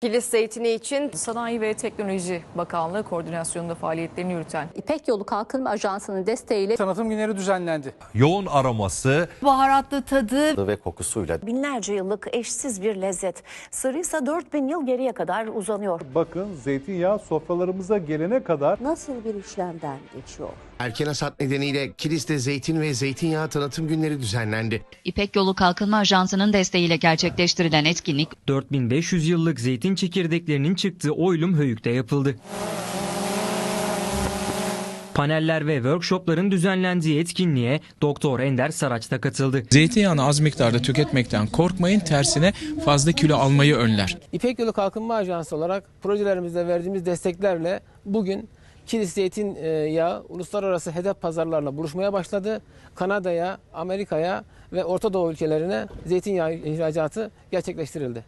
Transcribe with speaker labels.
Speaker 1: Kilis zeytini için
Speaker 2: Sanayi ve Teknoloji Bakanlığı koordinasyonunda faaliyetlerini yürüten
Speaker 3: İpek Yolu Kalkınma Ajansı'nın desteğiyle
Speaker 4: Tanıtım günleri düzenlendi.
Speaker 5: Yoğun aroması,
Speaker 6: baharatlı tadı
Speaker 7: ve kokusuyla
Speaker 8: Binlerce yıllık eşsiz bir lezzet. Sırrıysa 4000 yıl geriye kadar uzanıyor.
Speaker 9: Bakın zeytinyağı sofralarımıza gelene kadar
Speaker 3: nasıl bir işlemden geçiyor?
Speaker 10: Erken hasat nedeniyle Kilis'te zeytin ve zeytinyağı tanıtım günleri düzenlendi.
Speaker 11: İpek Yolu Kalkınma Ajansı'nın desteğiyle gerçekleştirilen etkinlik
Speaker 12: 4500 yıllık zeytin çekirdeklerinin çıktığı oylum Höyük'te yapıldı. Paneller ve workshopların düzenlendiği etkinliğe Doktor Ender Saraç da katıldı.
Speaker 13: Zeytinyağını az miktarda tüketmekten korkmayın, tersine fazla kilo almayı önler.
Speaker 14: İpek Yolu Kalkınma Ajansı olarak projelerimizde verdiğimiz desteklerle bugün Kilis Zeytin e, yağı uluslararası hedef pazarlarla buluşmaya başladı. Kanada'ya, Amerika'ya ve Orta Doğu ülkelerine zeytinyağı ihracatı gerçekleştirildi.